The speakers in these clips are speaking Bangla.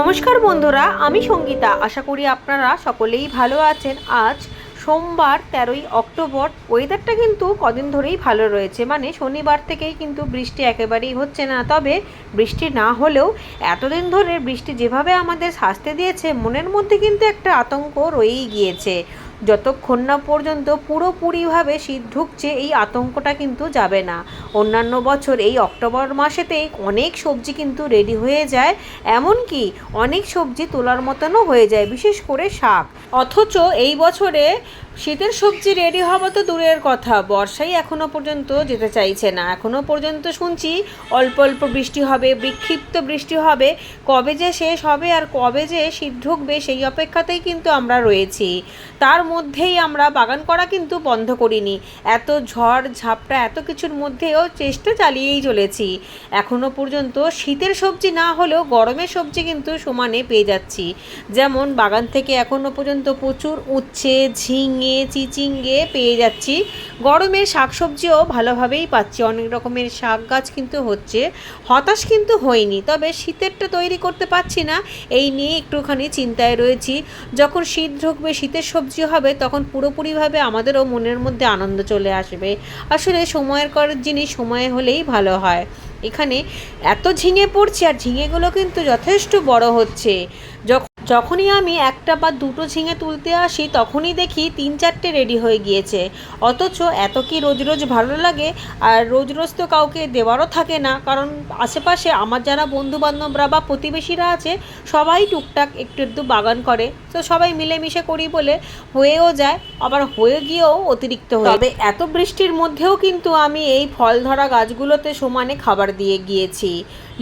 নমস্কার বন্ধুরা, আমি সঙ্গীতা। আশা করি আপনারা সকলেই ভালো আছেন। আজ সোমবার, তেরোই অক্টোবর। ওয়েদারটা কিন্তু কদিন ধরেই ভালো রয়েছে। মানে শনিবার থেকেই কিন্তু বৃষ্টি একেবারেই হচ্ছে না। তবে বৃষ্টি না হলেও এতদিন ধরে বৃষ্টি যেভাবে আমাদের শাস্তি দিয়েছে, মনের মধ্যে কিন্তু একটা আতঙ্ক রয়েই গিয়েছে। যতক্ষণ না পর্যন্ত পুরোপুরিভাবে শীত ঢুকছে, এই আতঙ্কটা কিন্তু যাবে না। অন্যান্য বছর এই অক্টোবর মাসেতেই অনেক সবজি কিন্তু রেডি হয়ে যায়, এমনকি অনেক সবজি তোলার মতনও হয়ে যায়, বিশেষ করে শাক। অথচ এই বছরে শীতের সবজি রেডি হওয়া তো দূরের কথা, বর্ষাই এখনও পর্যন্ত যেতে চাইছে না। এখনও পর্যন্ত শুনছি অল্প অল্প বৃষ্টি হবে, বিক্ষিপ্ত বৃষ্টি হবে, কবে যে শেষ হবে আর কবে যে শীত ঢুকবে সেই অপেক্ষাতেই কিন্তু আমরা রয়েছি। তার মধ্যেই আমরা বাগান করা কিন্তু বন্ধ করিনি। এত ঝড়, ঝাপটা, এত কিছুর মধ্যেও চেষ্টা চালিয়েই চলেছি। এখনও পর্যন্ত শীতের সবজি না হলেও গরমের সবজি কিন্তু সমানে পেয়ে যাচ্ছি। যেমন বাগান থেকে এখনও পর্যন্ত প্রচুর উচ্ছে, ঝিঙে, চিচিঙ্গে পেয়ে যাচ্ছি। গরমের শাকসবজিও ভালোভাবেই পাচ্ছি। অনেক রকমের শাক গাছ কিন্তু হচ্ছে। হতাশ কিন্তু হয়নি তবে শীতেরটা তৈরি করতে পারছি না। এই নিয়ে একটুখানি চিন্তায় রয়েছি। যখন শীত ঢুকবে, শীতের সবজি হবে তখন পুরোপুরিভাবে আমাদেরও মনের মধ্যে আনন্দ চলে আসবে। আসলে সময়ের কর জিনিস সময়ে হলেই ভালো হয়। এখানে এত ঝিঙে পড়ছে আর ঝিঙেগুলো কিন্তু যথেষ্ট বড় হচ্ছে। যখন যখনই আমি একটা বা দুটো ঝিঙে তুলতে আসি তখনই দেখি তিন চারটে রেডি হয়ে গিয়েছে। অথচ এত কি রোজ রোজ ভালো লাগে? আর রোজ রোজ তো কাউকে দেওয়ারও থাকে না। কারণ আশেপাশে আমার যারা বন্ধু বান্ধবরা বা প্রতিবেশীরা আছে সবাই টুকটাক একটু একটু বাগান করে। তো সবাই মিলেমিশে করি বলে হয়েও যায় আবার হয়ে গিয়েও অতিরিক্ত হয়ে তবে এত বৃষ্টির মধ্যেও কিন্তু আমি এই ফল ধরা গাছগুলোতে সমানে খাবার দিয়ে গিয়েছি।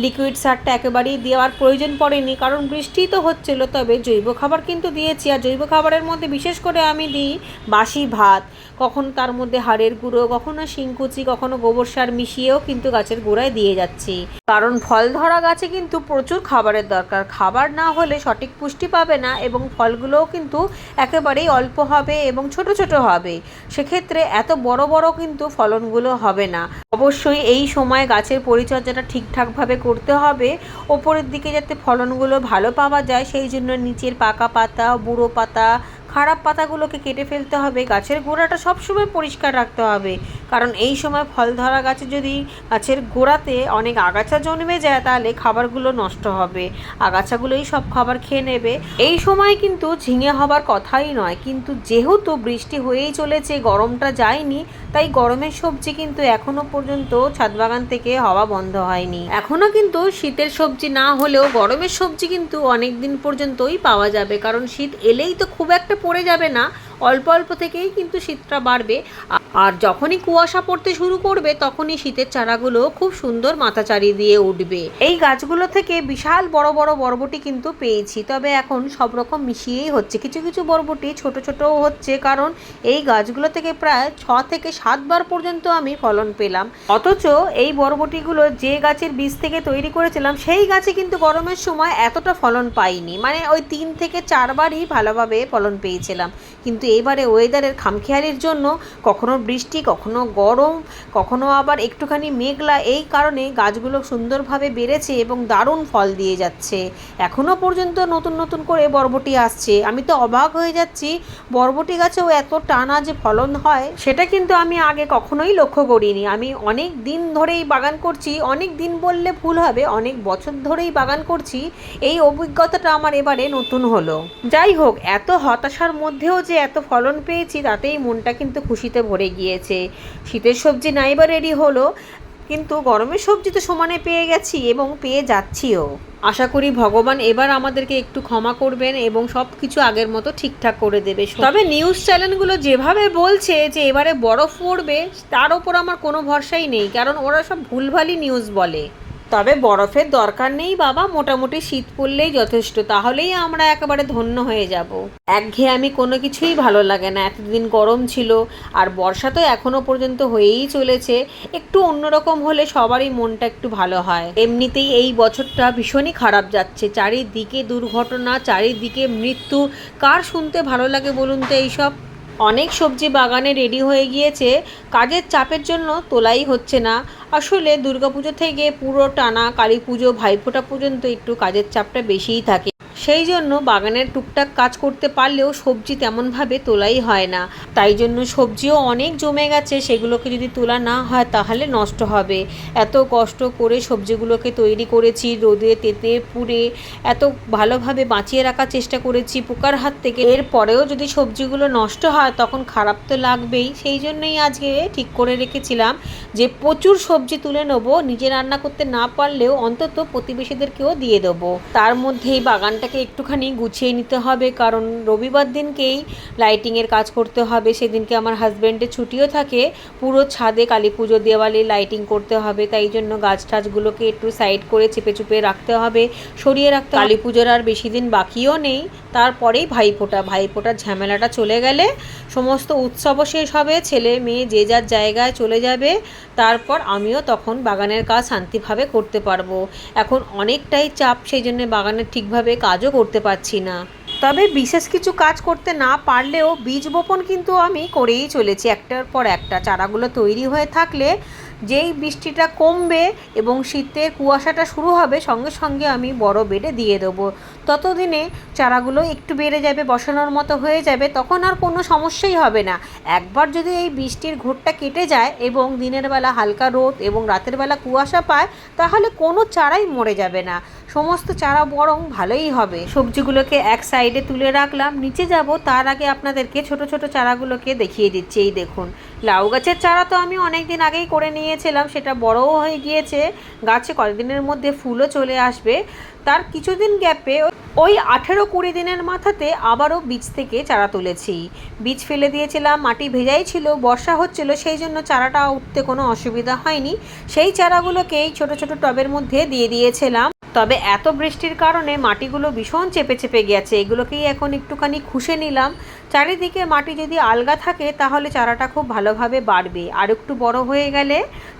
লিকুইড সারটা একেবারেই দেওয়ার প্রয়োজন পড়েনি, কারণ বৃষ্টি তো হচ্ছিল, তবে জৈব খাবার কিন্তু দিয়েছি। আর জৈব খাবারের মধ্যে বিশেষ করে আমি দিই বাসি ভাত। কখনো তার মধ্যে হাড়ের গুঁড়ো, কখনো শিংকুচি, কখনো গোবর সার মিশিয়েও কিন্তু গাছের গোড়ায় দিয়ে যাচ্ছি। কারণ ফল ধরা গাছে কিন্তু প্রচুর খাবারের দরকার। খাবার না হলে সঠিক পুষ্টি পাবে না এবং ফলগুলোও কিন্তু একেবারেই অল্প হবে এবং ছোট ছোট হবে। সেক্ষেত্রে এত বড় বড় কিন্তু ফলনগুলো হবে না। অবশ্যই এই সময় গাছের পরিচর্যাটা ঠিকঠাকভাবে করতে হবে। ওপরের দিকে যাতে ফলনগুলো ভালো পাওয়া যায়, সেই জন্য নিচের পাকা পাতা, বুড়ো পাতা, খারাপ পাতাগুলোকে কেটে ফেলতে হবে। গাছের গোড়াটা সবসময় পরিষ্কার রাখতে হবে। কারণ এই সময় ফল ধরা গাছে যদি গাছের গোড়াতে অনেক আগাছা জন্মে যায়, তাহলে খাবারগুলো নষ্ট হবে। আগাছাগুলোই সব খাবার খেয়ে নেবে। এই সময় কিন্তু ঝিঙে হবার কথাই নয়। কিন্তু যেহেতু বৃষ্টি হয়েই চলেছে, গরমটা যায়নি, তাই গরমের সবজি কিন্তু এখনও পর্যন্ত ছাদ বাগান থেকে হওয়া বন্ধ হয়নি। এখনও কিন্তু শীতের সবজি না হলেও গরমের সবজি কিন্তু অনেক দিন পর্যন্তই পাওয়া যাবে। কারণ শীত এলেই তো খুব একটা পড়ে যাবে না। অল্প অল্প থেকেই কিন্তু শীতটা বাড়বে। আর যখনই কুয়াশা পড়তে শুরু করবে, তখনই শীতের চারাগুলো খুব সুন্দর মাথাচারি দিয়ে উঠবে। এই গাছগুলো থেকে বিশাল বড় বড় বরবটি কিন্তু পেয়েছি, তবে এখন সব রকম মিশিয়েই হচ্ছে। কিছু কিছু বরবটি ছোট ছোটও হচ্ছে, কারণ এই গাছগুলো থেকে প্রায় ছ থেকে সাতবার পর্যন্ত আমি ফলন পেলাম। অথচ এই বরবটিগুলো যে গাছের বীজ থেকে তৈরি করেছিলাম, সেই গাছে কিন্তু গরমের সময় এতটা ফলন পাইনি। মানে ওই তিন থেকে চারবারই ভালোভাবে ফলন পেয়েছিলাম। কিন্তু এবারে ওয়েদারের খামখেয়ালির জন্য কখনো বৃষ্টি, কখনো গরম, কখনো আবার একটুখানি মেঘলা। এই কারণে গাছগুলো সুন্দরভাবে বেড়েছে এবং দারুণ ফল দিয়ে যাচ্ছে। এখনও পর্যন্ত নতুন নতুন করে বরবটি আসছে। আমি তো অবাক হয়ে যাচ্ছি, বরবটি গাছেও এত টানা যে ফলন হয়, সেটা কিন্তু আমি আগে কখনোই লক্ষ্য করিনি। আমি অনেক দিন ধরেই বাগান করছি, অনেক দিন বললে ভুল হবে, অনেক বছর ধরেই বাগান করছি। এই অভিজ্ঞতাটা আমার এবারে নতুন হলো। যাই হোক, এত হতাশার মধ্যেও যে এত ফলন পেয়েছি, তাতেই মনটা কিন্তু খুশিতে ভরে গিয়েছে। শীতের সবজি নাইবা রেডি হলো কিন্তু গরমের সবজি তো সমানে পেয়ে গেছি এবং পেয়ে যাচ্ছিও। আশা করি ভগবান এবার আমাদেরকে একটু ক্ষমা করবেন এবং সব কিছু আগের মতো ঠিকঠাক করে দেবে। তবে নিউজ চ্যানেলগুলো যেভাবে বলছে যে এবারে বরফ পড়বে তার ওপর আমার কোনো ভরসাই নেই কারণ ওরা সব ভুলভালই নিউজ বলে। তবে বরফের দরকার নেই বাবা, মোটামুটি শীত পড়লেই যথেষ্ট, তাহলেই আমরা একেবারে ধন্য হয়ে যাব। একঘেয়ে আমি কোনো কিছুই ভালো লাগে না, এতদিন গরম ছিল, আর বর্ষা তো এখনও পর্যন্ত হয়েই চলেছে, একটু অন্যরকম হলে সবারই মনটা একটু ভালো হয়। এমনিতেই এই বছরটা ভীষণই খারাপ যাচ্ছে, চারিদিকে দুর্ঘটনা, চারিদিকে মৃত্যু, কার শুনতে ভালো লাগে বলুন তো এইসব? অনেক সবজি বাগানে রেডি হয়ে গিয়েছে, কাজের চাপের জন্য তোলাই হচ্ছে না। আসলে দুর্গাপুজো থেকে পুরো টানা কালী পুজো ভাইফোঁটা পর্যন্ত একটু কাজের চাপটা বেশিই থাকে। সেই জন্য বাগানের টুকটাক কাজ করতে পারলেও সবজি তেমনভাবে তোলাই হয় না। তাই জন্য সবজিও অনেক জমে গেছে, সেগুলোকে যদি তোলা না হয় তাহলে নষ্ট হবে। এত কষ্ট করে সবজিগুলোকে তৈরি করেছি, রোদে তেতে পুড়ে এত ভালোভাবে বাঁচিয়ে রাখার চেষ্টা করেছি পোকার হাত থেকে। এরপরেও যদি সবজিগুলো নষ্ট হয় তখন খারাপ তো লাগবেই। সেই জন্যই আজকে ঠিক করে রেখেছিলাম যে প্রচুর সবজি তুলে নেব, নিজে রান্না করতে না পারলেও অন্তত প্রতিবেশীদেরকেও দিয়ে দেবো। তার মধ্যেই বাগানটাকে একটুখানি গুছিয়ে নিতে হবে, কারণ রবিবার দিনকেই লাইটিংয়ের কাজ করতে হবে। সেদিনকে আমার হাজব্যান্ডের ছুটিও থাকে, পুরো ছাদে কালী পুজো, দেওয়ালে লাইটিং করতে হবে। তাই জন্য গাছ টাছগুলোকে একটু সাইড করে চেপে চুপে রাখতে হবে, সরিয়ে রাখতে কালী পুজোর আর বেশি দিন বাকিও নেই, তারপরেই ভাইফোঁটা। ভাইফোঁটার ঝামেলাটা চলে গেলে সমস্ত উৎসবও শেষ হবে, ছেলে মেয়ে যে যার জায়গায় চলে যাবে, তারপর আমিও তখন বাগানের কাজ শান্তিভাবে করতে পারব। এখন অনেকটাই চাপ, সেই জন্য বাগানের ঠিকভাবে কাজও করতে পারছি না। তবে বিশেষ কিছু কাজ করতে না পারলেও বীজ বপন কিন্তু আমি করেই চলেছি। একটার পর একটা চারাগুলো তৈরি হয়ে থাকলে যেই বৃষ্টিটা কমবে এবং শীতের কুয়াশাটা শুরু হবে, সঙ্গে সঙ্গে আমি বড় বেডে দিয়ে দেবো। ততদিনে চারাগুলো একটু বেড়ে যাবে, বসানোর মতো হয়ে যাবে, তখন আর কোনো সমস্যাই হবে না। একবার যদি এই বৃষ্টির ঘোরটা কেটে যায় এবং দিনের বেলা হালকা রোদ এবং রাতের বেলা কুয়াশা পায়, তাহলে কোনো চারাই মরে যাবে না। সমস্ত চারা বরং ভালোই হবে। সবজিগুলোকে এক সাইডে তুলে রাখলাম, নিচে যাব, তার আগে আপনাদেরকে ছোট ছোট চারাগুলোকে দেখিয়ে দিচ্ছি, এই দেখুন। লাউ গাছের চারা তো আমি অনেক দিন আগেই করে নিয়েছিলাম, সেটা বড়ও হয়ে গিয়েছে। গাছে কয়েকদিনের মধ্যে ফুলও চলে আসবে। তার কিছুদিন গ্যাপে ওই আঠেরো কুড়ি দিনের মাথাতে আবারও বীজ থেকে চারা তুলেছি। বীজ ফেলে দিয়েছিলাম, মাটি ভেজাই ছিল, বর্ষা হচ্ছিল, সেই জন্য চারাটা উঠতে কোনো অসুবিধা হয়নি। সেই চারাগুলোকেই ছোট ছোট টবের মধ্যে দিয়ে দিয়েছিলাম। তবে এত বৃষ্টির কারণে মাটিগুলো ভীষণ চেপে চেপে গেছে, এগুলোকেই এখন একটুখানি খুশে নিলাম। চারিদিকে মাটি যদি আলগা থাকে, তাহলে চারাটা খুব ভালোভাবে বাড়বে। আর একটু বড় হয়ে গেলে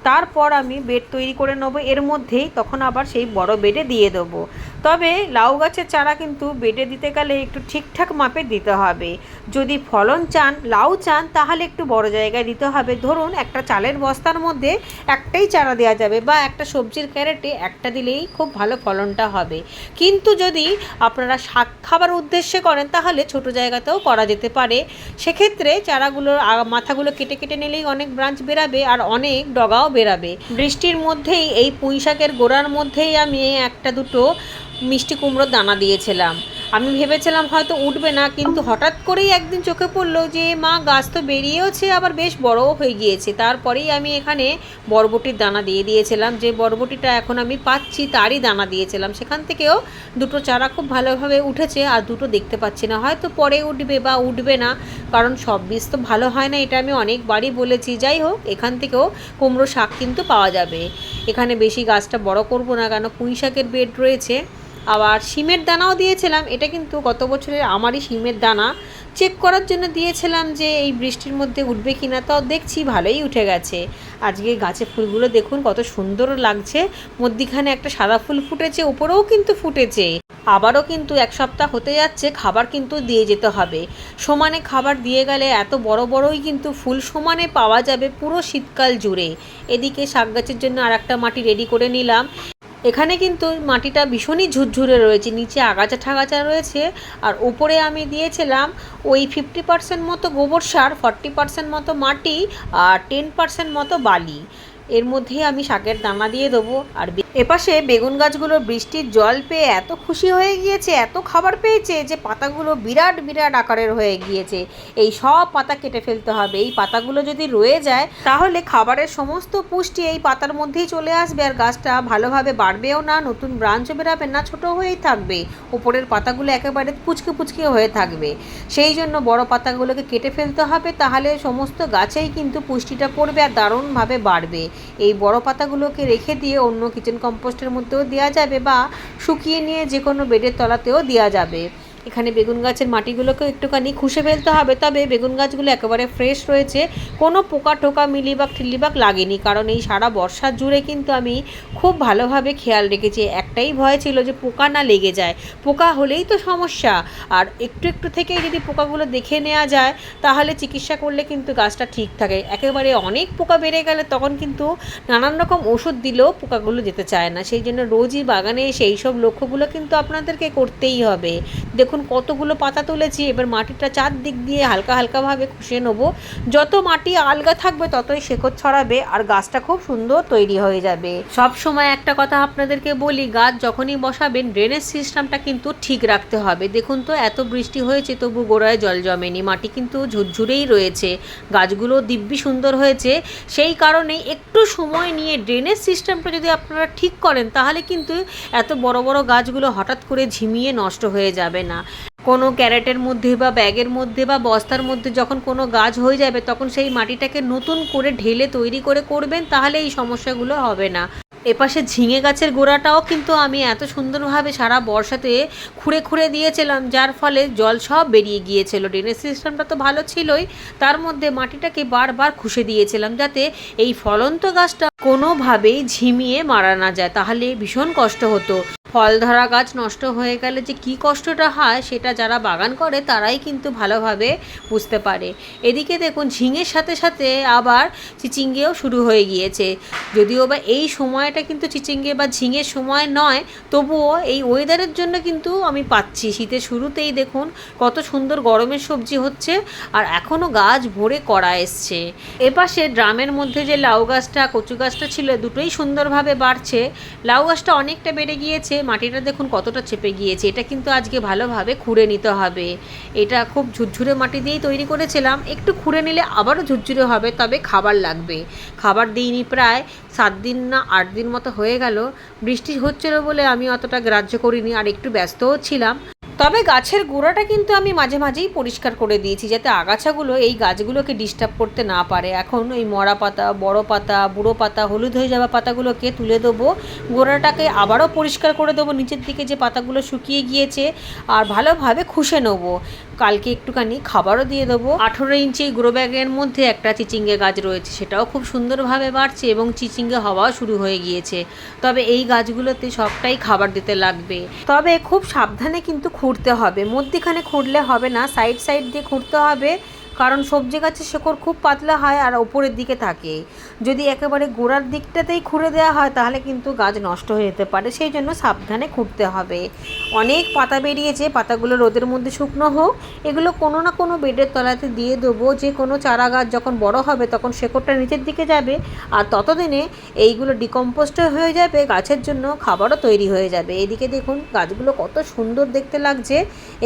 তারপর আমি বেড তৈরি করে নেব, এর মধ্যেই তখন আবার সেই বড় বেডে দিয়ে দেবো। তবে লাউ গাছের চারা কিন্তু বেডে দিতে গেলে একটু ঠিকঠাক মাপের দিতে হবে। যদি ফলন চান, লাউ চান, তাহলে একটু বড় জায়গায় দিতে হবে। ধরুন, একটা চালের বস্তার মধ্যে একটাই চারা দেওয়া যাবে বা একটা সবজির ক্যারেটে একটা দিলেই খুব ভালো ফলনটা হবে। কিন্তু যদি আপনারা শাক খাবার উদ্দেশ্যে করেন, তাহলে ছোট জায়গাতেও করা যেতে পারে। সেক্ষেত্রে চারাগুলোর মাথাগুলো কেটে কেটে নিলেই অনেক ব্রাঞ্চ বেরাবে আর অনেক ডগাও বেরাবে। বৃষ্টির মধ্যেই এই পুঁই শাকের গোড়ার মধ্যেই আমি একটা দুটো মিষ্টি কুমড়োর দানা দিয়েছিলাম। আমি ভেবেছিলাম হয়তো উঠবে না, কিন্তু হঠাৎ করেই একদিন চোখে পড়ল যে, মা, গাছ তো বেরিয়েওছে, আবার বেশ বড়ও হয়ে গিয়েছে। তারপরেই আমি এখানে বরবটির দানা দিয়ে দিয়েছিলাম, যে বরবটিটা এখন আমি পাচ্ছি, তারই দানা দিয়েছিলাম। সেখান থেকেও দুটো চারা খুব ভালোভাবে উঠেছে, আর দুটো দেখতে পাচ্ছি না। হয়তো পরে উঠবে বা উঠবে না, কারণ সব বীজ তো ভালো হয় না, এটা আমি অনেকবারই বলেছি। যাই হোক, এখান থেকেও কুমড়ো শাক কিন্তু পাওয়া যাবে। এখানে বেশি গাছটা বড় করব না, কেন পুঁই শাকের বেড রয়েছে। আবার শিমের দানাও দিয়েছিলাম। এটা কিন্তু গত বছরের আমারই শিমের দানা। চেক করার জন্য দিয়েছিলাম যে এই বৃষ্টির মধ্যে উঠবে কি না তাও দেখছি ভালোই উঠে গেছে। আজকে গাছে ফুলগুলো দেখুন, কত সুন্দর লাগছে। মধ্যিখানে একটা সাদা ফুল ফুটেছে, উপরেও কিন্তু ফুটেছে। আবারও কিন্তু এক সপ্তাহ হতে যাচ্ছে, খাবার কিন্তু দিয়ে যেতে হবে। সমানে খাবার দিয়ে গেলে এত বড় বড়ই কিন্তু ফুল সমানে পাওয়া যাবে পুরো শীতকাল জুড়ে। এদিকে শাক গাছের জন্য আর একটা মাটি রেডি করে নিলাম। এখানে কিন্তু মাটিটা ভীষণই ঝুরঝুরে রয়েছে, নিচে আগাছা ঠাগাচা রয়েছে, আর ওপরে আমি দিয়েছিলাম ওই ফিফটি পার্সেন্ট মতো গোবর সার ফর্টি পার্সেন্ট মতো মাটি, আর টেন পার্সেন্ট মতো বালি। এর মধ্যে আমি শাকের দানা দিয়ে দেবো, আর এপাশে বেগুন গাছগুলো বৃষ্টির জল পেয়ে এত খুশি হয়ে গিয়েছে, এত খাবার পেয়েছে যে পাতাগুলো বিরাট বিরাট আকারের হয়ে গিয়েছে। এই সব পাতা কেটে ফেলতে হবে। এই পাতাগুলো যদি রয়ে যায়, তাহলে খাবারের সমস্ত পুষ্টি এই পাতার মধ্যেই চলে আসবে আর গাছটা ভালোভাবে বাড়বেও না, নতুন ব্রাঞ্চও বেরাবে না, ছোট হয়েই থাকবে। উপরের পাতাগুলো একেবারে পুচকে পুচকে হয়ে থাকবে। সেই জন্য বড় পাতাগুলোকে কেটে ফেলতে হবে, তাহলে সমস্ত গাছেই কিন্তু পুষ্টিটা পড়বে আর দারুণভাবে বাড়বে। এই বড় পাতাগুলোকে রেখে দিয়ে অন্য কিচেন কম্পোস্টের মধ্যেও দেওয়া যাবে বা শুকিয়ে নিয়ে যে কোনো বেডের তলাতেও দেওয়া যাবে। এখানে বেগুন গাছের মাটিগুলোকেও একটুখানি খুশে ফেলতে হবে। তবে বেগুন গাছগুলো একেবারে ফ্রেশ রয়েছে। কোনো পোকা টোকা, মিলিবাগ ঠিলিবাগ লাগেনি। কারণ এই সারা বর্ষার জুড়ে কিন্তু আমি খুব ভালোভাবে খেয়াল রেখেছি। একটাই ভয় ছিল যে পোকা না লেগে যায়। পোকা হলেই তো সমস্যা। আর একটু একটু থেকে যদি পোকাগুলো দেখে নেওয়া যায়, তাহলে চিকিৎসা করলে কিন্তু গাছটা ঠিক থাকে। একেবারে অনেক পোকা বেড়ে গেলে তখন কিন্তু নানান রকম ওষুধ দিলেও পোকাগুলো যেতে চায় না। সেই জন্য রোজই বাগানে এসে এই সব লক্ষ্যগুলো কিন্তু আপনাদেরকে করতেই হবে। দেখুন কতগুলো পাতা তুলেছি, এবার মাটিটা চারদিক দিয়ে হালকা হালকাভাবে খুশিয়ে নেব। যত মাটি আলগা থাকবে, ততই শেকড় ছড়াবে আর গাছটা খুব সুন্দর তৈরি হয়ে যাবে। সব সময় একটা কথা আপনাদেরকে বলি, গাছ যখনই বসাবেন ড্রেনেজ সিস্টেমটা কিন্তু ঠিক রাখতে হবে। দেখুন তো, এত বৃষ্টি হয়েছে, তবু গোড়ায় জল জমেনি, মাটি কিন্তু ঝুরঝুরেই রয়েছে। গাছগুলো দিব্যি সুন্দর হয়েছে, সেই কারণে একটু সময় নিয়ে ড্রেনেজ সিস্টেমটা যদি আপনারা ঠিক করেন, তাহলে কিন্তু এত বড় বড় গাছগুলো হঠাৎ করে ঝিমিয়ে নষ্ট হয়ে যাবে না। কোনো ক্যারেটের মধ্যে বা ব্যাগের মধ্যে বা বস্তার মধ্যে যখন কোনো গাছ হয়ে যাবে, তখন সেই মাটিটাকে নতুন করে ঢেলে তৈরি করে করবেন, তাহলে এই সমস্যাগুলো হবে না। এপাশে ঝিঙে গাছের গোড়াটাও কিন্তু আমি এত সুন্দরভাবে সারা বর্ষাতে খুঁড়ে খুঁড়ে দিয়েছিলাম, যার ফলে জল সব বেরিয়ে গিয়েছিল। ড্রেনেজ সিস্টেমটা তো ভালো ছিলই, তার মধ্যে মাটিটাকে বারবার খুশে দিয়েছিলাম, যাতে এই ফলন্ত গাছটা কোনোভাবেই ঝিমিয়ে মারা না যায়, তাহলে ভীষণ কষ্ট হতো। ফল ধরা গাছ নষ্ট হয়ে গেলে যে কী কষ্টটা হয় সেটা যারা বাগান করে তারাই কিন্তু ভালোভাবে বুঝতে পারে। এদিকে দেখুন, ঝিঙের সাথে সাথে আবার চিচিঙ্গেও শুরু হয়ে গিয়েছে। যদিও বা এই সময়টা কিন্তু চিচিঙ্গে বা ঝিঙের সময় নয়, তবুও এই ওয়েদারের জন্য কিন্তু আমি পাচ্ছি। শীতের শুরুতেই দেখুন, কত সুন্দর গরমের সবজি হচ্ছে আর এখনও গাছ ভরে করা এসছে। এপাশে ড্রামের মধ্যে যে লাউ গাছটা, কচু গাছটা ছিল, দুটোই সুন্দরভাবে বাড়ছে। লাউ গাছটা অনেকটা বেড়ে গিয়েছে মাটিটা দেখুন কতটা চেপে গিয়েছে। এটা কিন্তু আজকে ভালোভাবে খুঁড়ে নিতে হবে। এটা খুব ঝুরঝুরে মাটি দিয়েই তৈরি করেছিলাম। একটু খুঁড়ে নিলে আবারও ঝুরঝুরে হবে, তবে খাবার লাগবে। খাবার দিইনি প্রায় সাত দিন না আট দিন মতো হয়ে গেল। বৃষ্টি হচ্ছিল বলে আমি অতটা গ্রাহ্য করিনি, আর একটু ব্যস্তও ছিলাম। তবে গাছের গোড়াটা কিন্তু আমি মাঝে মাঝেই পরিষ্কার করে দিয়েছি, যাতে আগাছাগুলো এই গাছগুলোকে ডিস্টার্ব করতে না পারে। এখন ওই মরা পাতা, বড় পাতা, বুড়ো পাতা, হলুদ হয়ে যাওয়া পাতাগুলোকে তুলে দেবো। গোড়াটাকে আবারও পরিষ্কার করে দেবো, নিচের দিকে যে পাতাগুলো শুকিয়ে গিয়েছে, আর ভালোভাবে খুশে নেব। কালকে একটুখানি খাবারও দিয়ে দেবো। আঠেরো ইঞ্চি গ্রো ব্যাগের মধ্যে একটা চিচিঙ্গে গাছ রয়েছে, সেটাও খুব সুন্দরভাবে বাড়ছে এবং চিচিঙ্গে হওয়াও শুরু হয়ে গিয়েছে। তবে এই গাছগুলোতে সবটাই খাবার দিতে লাগবে। তবে খুব সাবধানে কিন্তু খুঁড়তে হবে। মধ্যিখানে খুঁড়লে হবে না, সাইড সাইড দিয়ে খুঁড়তে হবে। কারণ সবজি গাছের শেকড় খুব পাতলা হয় আর ওপরের দিকে থাকে। যদি একেবারে গোড়ার দিকটাতেই খুঁড়ে দেওয়া হয়, তাহলে কিন্তু গাছ নষ্ট হয়ে যেতে পারে। সেই জন্য সাবধানে খুঁড়তে হবে। অনেক পাতা বেরিয়েছে, পাতাগুলো রোদের মধ্যে শুকনো হোক। এগুলো কোনো না কোনো বেডের তলাতে দিয়ে দেবো। যে কোনো চারা গাছ যখন বড় হবে, তখন শেকড়টা নিচের দিকে যাবে। আর ততদিনে এইগুলো ডিকম্পোস্ট হয়ে যাবে, গাছের জন্য খাবারও তৈরি হয়ে যাবে। এদিকে দেখুন, গাছগুলো কত সুন্দর দেখতে লাগছে।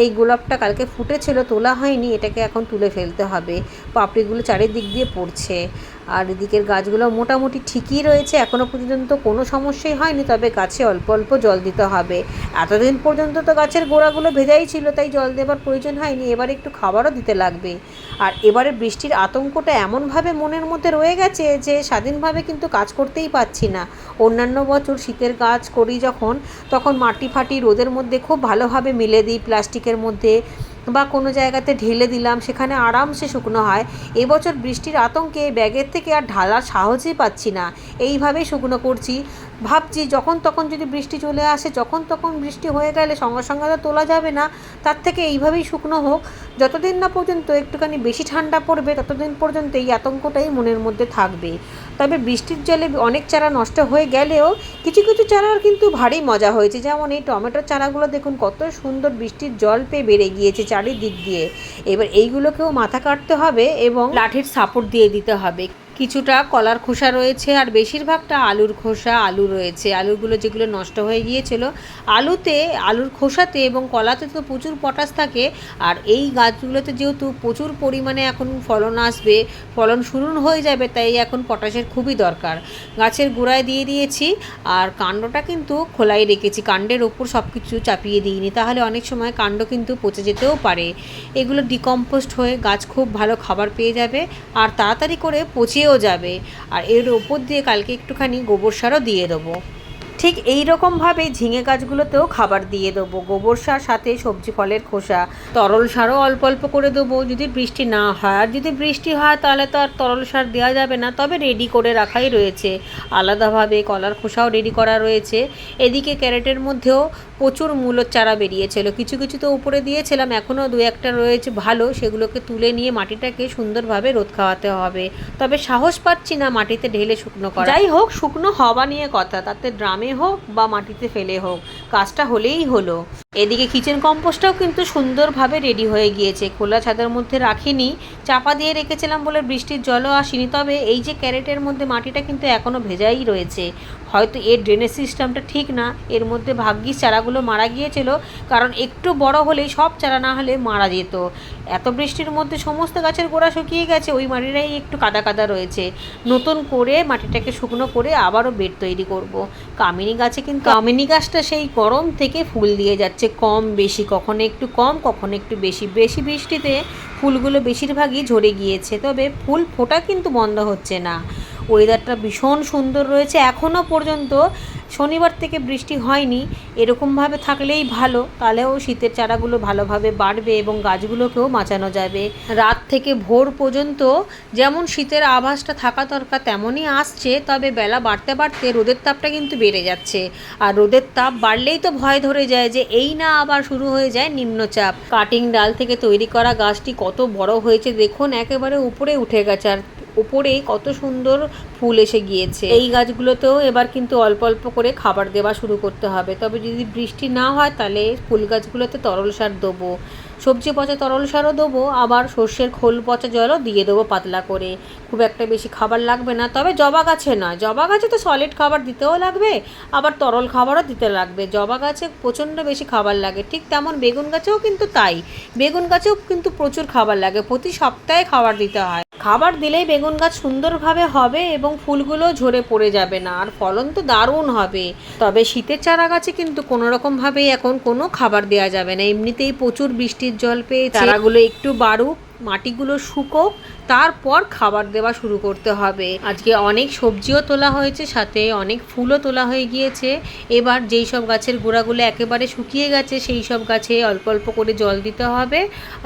এই গোলাপটা কালকে ফুটেছিল, তোলা হয়নি, এটাকে এখন তুলে ফেলতে হবে। পাপড়িগুলো চারিদিক দিয়ে পড়ছে। আর এদিকের গাছগুলো মোটামুটি ঠিকই রয়েছে। এখনও পর্যন্ত কোনো সমস্যাই হয়নি, তবে গাছে অল্প অল্প জল দিতে হবে। এতদিন পর্যন্ত তো গাছের গোড়াগুলো ভেজাই ছিল, তাই জল দেবার প্রয়োজন হয়নি। এবার একটু খাবারও দিতে লাগবে। আর এবারে বৃষ্টির আতঙ্কটা এমনভাবে মনের মধ্যে রয়ে গেছে যে, স্বাধীনভাবে কিন্তু কাজ করতেই পারছি না। অন্যান্য বছর শীতের কাজ করি যখন, তখন মাটি ফাটি রোদের মধ্যে খুব ভালোভাবে মিলে দিই প্লাস্টিকের মধ্যে। বা কোনো জায়গাতে ঢেলে দিলাম, সেখানে আরামসে শুকনো হয়। এবছর বৃষ্টির আতঙ্কে ব্যাগের থেকে আর ঢালার সাহসই পাচ্ছি না। এইভাবেই শুকনো করছি। ভাবছি যখন তখন যদি বৃষ্টি চলে আসে, যখন তখন বৃষ্টি হয়ে গেলে সঙ্গে সঙ্গে তো তোলা যাবে না। তার থেকে এইভাবেই শুকনো হোক। যতদিন না পর্যন্ত একটুখানি বেশি ঠান্ডা পড়বে, ততদিন পর্যন্ত এই আতঙ্কটাই মনের মধ্যে থাকবে। তবে বৃষ্টির জলে অনেক চারা নষ্ট হয়ে গেলেও কিছু কিছু চারার কিন্তু ভারী মজা হয়েছে। যেমন এই টমেটোর চারাগুলো দেখুন, কত সুন্দর বৃষ্টির জল পেয়ে বেড়ে গিয়েছে চারিদিক দিয়ে। এবার এইগুলোকেও মাথা কাটতে হবে এবং লাঠির সাপোর্ট দিয়ে দিতে হবে। কিছুটা কলার খোসা রয়েছে আর বেশিরভাগটা আলুর খোসা, আলু রয়েছে। আলুগুলো যেগুলো নষ্ট হয়ে গিয়েছিল, আলুতে, আলুর খোসাতে এবং কলাতে তো প্রচুর পটাশ থাকে আর এই গাছগুলোতে যেহেতু প্রচুর পরিমাণে এখন ফলন আসবে, ফলন শুরু হয়ে যাবে, তাই এখন পটাশের খুবই দরকার। গাছের গোড়ায় দিয়ে দিয়েছি আর কাণ্ডটা কিন্তু খোলাই রেখেছি। কাণ্ডের ওপর সব কিছু চাপিয়ে দিইনি, তাহলে অনেক সময় কাণ্ড কিন্তু পচে যেতেও পারে। এগুলো ডিকম্পোস্ট হয়ে গাছ খুব ভালো খাবার পেয়ে যাবে আর তাড়াতাড়ি করে পচিয়েও যাবে। আর এর ওপর দিয়ে কালকে একটুখানি গোবর সারও দিয়ে দেবো। ঠিক এই রকমভাবে ঝিঙে গাছগুলোতেও খাবার দিয়ে দেবো। গোবর সার, সাথে সবজি ফলের খোসা, তরল সারও অল্প অল্প করে দেবো। যদি বৃষ্টি না হয়, আর যদি বৃষ্টি হয়, তাহলে তো আর তরল সার দেওয়া যাবে না। তবে রেডি করে রাখাই রয়েছে। আলাদাভাবে কলার খোসাও রেডি করা রয়েছে। এদিকে ক্যারেটের মধ্যেও প্রচুর মূলোর চারা বেরিয়েছিল। কিছু কিছু তো উপরে দিয়েছিলাম এখনও দু একটা রয়েছে ভালো, সেগুলোকে তুলে নিয়ে মাটিটাকে সুন্দরভাবে রোদ খাওয়াতে হবে। তবে সাহস পাচ্ছি না মাটিতে ঢেলে শুকনো করা যাই হোক, শুকনো হওয়া নিয়ে কথা, তাতে ড্রামে হোক বা মাটিতে ফেলে হোক, কাজটা হলেই হলো। এদিকে কিচেন কম্পোস্টটাও কিন্তু সুন্দরভাবে রেডি হয়ে গিয়েছে। খোলা ছাদের মধ্যে রাখিনি, চাপা দিয়ে রেখেছিলাম বলে বৃষ্টির জলও আসেনি। তবে এই যে ক্যারেটের মধ্যে মাটিটা কিন্তু এখনও ভেজাই রয়েছে। হয়তো এর ড্রেনেজ সিস্টেমটা ঠিক না, এর মধ্যে ভাগ্যিস চারাগুলো মারা গিয়েছিল, কারণ একটু বড় হলেই সব চারা না হলে মারা যেত। এত বৃষ্টির মধ্যে সমস্ত গাছের গোড়া শুকিয়ে গেছে, ওই মাটিটাই একটু কাদা কাদা রয়েছে। নতুন করে মাটিটাকে শুকনো করে আবারও বেড তৈরি করব। কামিনী গাছে কিন্তু কামিনী গাছটা সেই গরম থেকে ফুল দিয়ে যাচ্ছে, কম বেশি, কখনো একটু কম, কখনো একটু বেশি। বেশি বৃষ্টিতে ফুলগুলো বেশিরভাগই ঝরে গিয়েছে, তবে ফুল ফোটা কিন্তু বন্ধ হচ্ছে না। ওয়েদারটা ভীষণ সুন্দর রয়েছে। এখনও পর্যন্ত শনিবার থেকে বৃষ্টি হয়নি। এরকমভাবে থাকলেই ভালো। তাহলেও শীতের চারাগুলো ভালোভাবে বাড়বে এবং গাছগুলোকেও বাঁচানো যাবে। রাত থেকে ভোর পর্যন্ত যেমন শীতের আভাসটা থাকা দরকার, তেমনই আসছে। তবে বেলা বাড়তে বাড়তে রোদের তাপটা কিন্তু বেড়ে যাচ্ছে। আর রোদের তাপ বাড়লেই তো ভয় ধরে যায় যে এই না আবার শুরু হয়ে যায় নিম্নচাপ। কাটিং ডাল থেকে তৈরি করা গাছটি কত বড় হয়েছে দেখুন, একেবারে উপরে উঠে গেছে। আর উপরেই কত সুন্দর ফুল এসে গিয়েছে। এই গাছগুলোতেও এবার কিন্তু অল্প অল্প করে খাবার দেওয়া শুরু করতে হবে। তবে যদি বৃষ্টি না হয়, তাহলে ফুল গাছগুলোতে তরল সার দেবো। সবজি পচা তরল সারও দেবো, আবার সর্ষের খোল পচা জলও দিয়ে দেবো পাতলা করে। খুব একটা বেশি খাবার লাগবে না, তবে জবা গাছে নয়। জবা গাছে তো সলিড খাবার দিতেও লাগবে, আবার তরল খাবারও দিতে লাগবে। জবা গাছে প্রচণ্ড বেশি খাবার লাগে। ঠিক তেমন বেগুন গাছেও কিন্তু তাই। বেগুন গাছেও কিন্তু প্রচুর খাবার লাগে। প্রতি সপ্তাহে খাবার দিতে হয়। খাবার দিলেই বেগুন গাছ সুন্দরভাবে হবে এবং ফুলগুলো ঝরে পড়ে যাবে না, আর ফলন তো দারুণ হবে। তবে শীতের চারা গাছে কিন্তু কোনো রকমভাবেই এখন কোনো খাবার দেওয়া যাবে না। এমনিতেই প্রচুর বৃষ্টির জল পেয়ে চারাগুলো একটু বাড়ুক, মাটিগুলো শুকোক তারপর খাবার দেওয়া শুরু করতে হবে। আজকে অনেক সবজিও তোলা হয়েছে, সাথে অনেক ফুলও তোলা হয়ে গিয়েছে। এবার যেই সব গাছের গোড়াগুলো একেবারে শুকিয়ে গেছে, সেই সব গাছে অল্প অল্প করে জল দিতে হবে।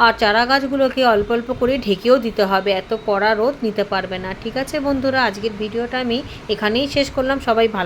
আর চারা গাছগুলোকে অল্প অল্প করে ঢেকেও দিতে হবে, এত কড়া রোদ নিতে পারবে না। ঠিক আছে বন্ধুরা, আজকের ভিডিওটা আমি এখানেই শেষ করলাম। সবাই ভালো